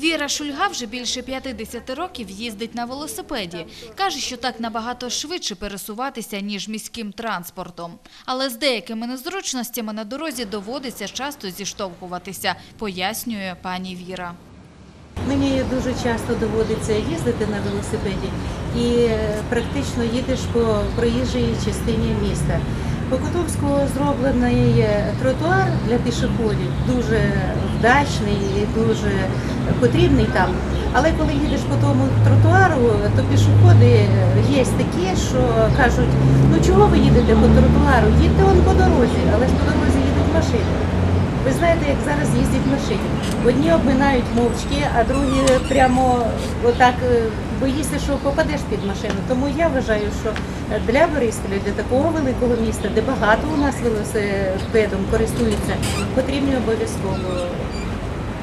Віра Шульга вже більше 50 років їздить на велосипеді. Каже, що так набагато швидше пересуватися, ніж міським транспортом. Але з деякими незручностями на дорозі доводиться часто зіштовхуватися, пояснює пані Віра. Мені дуже часто доводиться їздити на велосипеді і е, практично їдеш по проїжджій частині міста. По Котовську зроблений е, тротуар для пішоходів дуже вдачний і дуже потрібний там. Але коли їдеш по тому тротуару, то пішоходи є такі, що кажуть, ну чого ви їдете по тротуару? Їдьте он по дорозі, але ж по дорозі їдуть машини. Ви знаєте, як зараз їздять машини. Одні обминають мовчки, а другі прямо отак боїться, боїшся, що попадеш під машину. Тому я вважаю, що для Борисполя, для такого великого міста, де багато у нас велосипедом користуються, потрібні обов'язково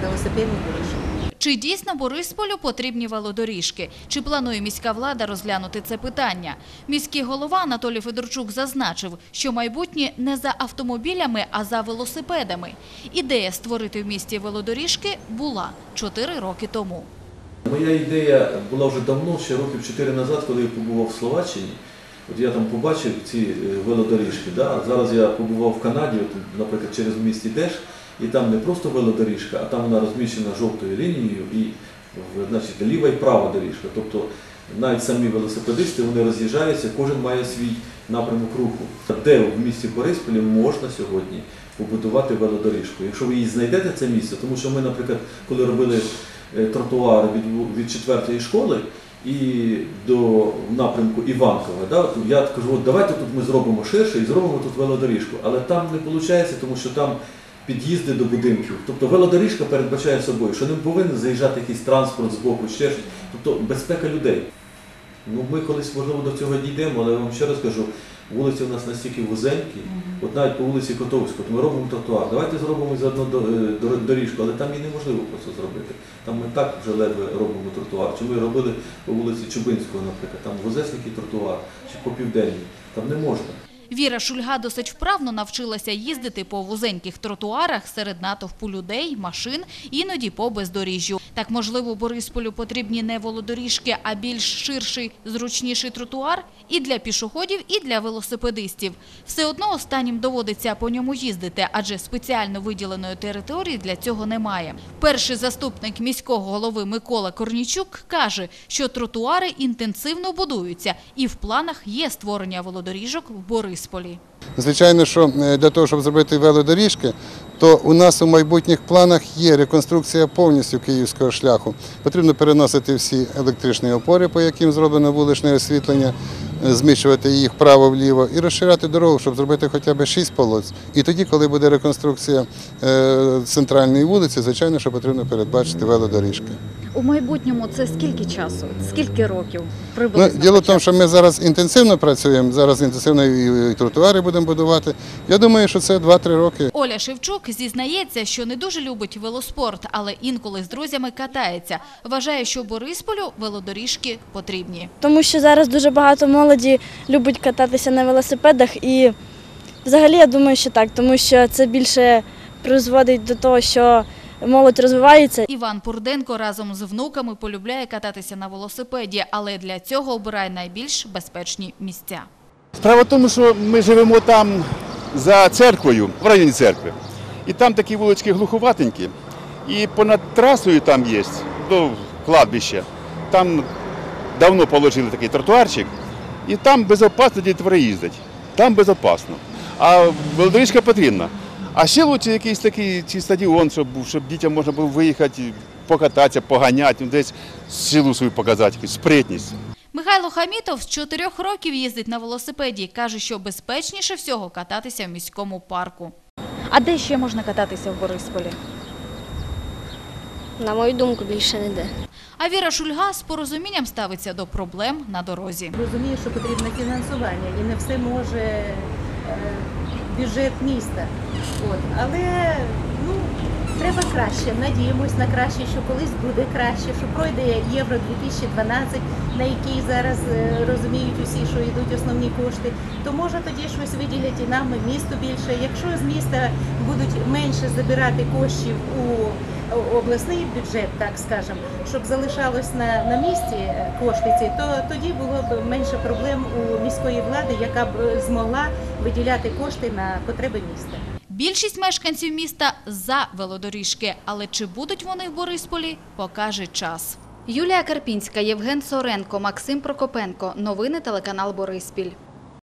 велосипедні доріжки. Чи дійсно Борисполю потрібні велодоріжки? Чи планує міська влада розглянути це питання? Міський голова Анатолій Федорчук зазначив, що майбутнє не за автомобілями, а за велосипедами. Ідея створити в місті велодоріжки була 4 роки тому. Моя ідея була вже давно, ще років 4 назад, коли я побував в Словаччині. От я там побачив ці е, велодоріжки. Да? Зараз я побував в Канаді, от, наприклад, через міст ідеш, і там не просто велодоріжка, а там вона розміщена жовтою лінією і значить, ліва і права доріжка. Тобто навіть самі велосипедисти вони роз'їжджаються, кожен має свій напрямок руху. Де в місті Борисполі можна сьогодні побудувати велодоріжку? Якщо ви її знайдете це місце, тому що ми, наприклад, коли робили е, тротуар від, четвертої школи і до напрямку Іванкова. Да? Я кажу, от давайте тут ми зробимо ширше і зробимо тут велодоріжку. Але там не виходить, тому що там під'їзди до будинків. Тобто велодоріжка передбачає собою, що не повинен заїжджати якийсь транспорт з боку, ще щось. Тобто безпека людей. Ну, ми колись, можливо, до цього дійдемо, але я вам ще раз кажу, вулиці у нас настільки вузенькі, от навіть по вулиці Котовську, от ми робимо тротуар. Давайте зробимо заодно е, дор- доріжку, але там її неможливо просто зробити. Там ми так вже ледве робимо тротуар. Чи ми робили по вулиці Чубинського, наприклад, там вузесникий тротуар, чи по південній. Там не можна. Віра Шульга досить вправно навчилася їздити по вузеньких тротуарах серед натовпу людей, машин, іноді по бездоріжжю. Так, можливо, Борисполю потрібні не велодоріжки, а більш ширший, зручніший тротуар і для пішоходів, і для велосипедистів. Все одно останнім доводиться по ньому їздити, адже спеціально виділеної території для цього немає. Перший заступник міського голови Микола Корнічук каже, що тротуари інтенсивно будуються і в планах є створення велодоріжок в Борисполі. Звичайно, що е, для того, щоб зробити велодоріжки, то у нас у майбутніх планах є реконструкція повністю київського шляху. Потрібно переносити всі електричні опори, по яким зроблено вуличне освітлення, зміщувати їх вправо-вліво і розширяти дорогу, щоб зробити хоча б 6 полос. І тоді, коли буде реконструкція е, центральної вулиці, звичайно, що потрібно передбачити велодоріжки. У майбутньому це скільки часу? Скільки років Ну, діло в тому, що ми зараз інтенсивно працюємо, зараз інтенсивно і і тротуари будемо будувати. Я думаю, що це 2-3 роки. Оля Шевчук зізнається, що не дуже любить велоспорт, але інколи з друзями катається. Вважає, що Борисполю велодоріжки потрібні. тому що зараз дуже багато молоді любить кататися на велосипедах. І взагалі я думаю, що так, тому що це більше призводить до того, що молодь розвивається. Іван Пурденко разом з внуками полюбляє кататися на велосипеді, але для цього обирає найбільш безпечні місця. Справа в тому, що ми живемо там за церквою, в районі церкви. І там такі вулички глуховатенькі. І понад трасою там є, до кладбища. Там давно положили такий тротуарчик, і там безпечно дітвори їздять. Там безпечно. А велодоріжка потрібна. А ще лучше якийсь такий чи стадіон, щоб був, щоб дітям можна було виїхати, покататися, поганяти, ну, десь силу свою показати, якусь спритність. Михайло Хамітов з чотирьох років їздить на велосипеді. Каже, що безпечніше всього кататися в міському парку. А де ще можна кататися в Борисполі? На мою думку, більше не де. А Віра Шульга з порозумінням ставиться до проблем на дорозі. Розумію, що потрібне фінансування і не все може е, бюджет міста. От. Але треба краще. Надіємось на краще, що колись буде краще, що пройде Євро 2012, на який зараз е, розуміють усі, що йдуть основні кошти. То може тоді щось виділять і нам, і місту більше. Якщо з міста будуть менше забирати коштів у обласний бюджет, так скажемо, щоб залишалось на, на місці е, кошти ці, то тоді було б менше проблем у міської влади, яка б е, змогла виділяти кошти на потреби міста. Більшість мешканців міста за велодоріжки, але чи будуть вони в Борисполі, покаже час. Юлія Карпінська, Євген Соренко, Максим Прокопенко. Новини телеканал Бориспіль.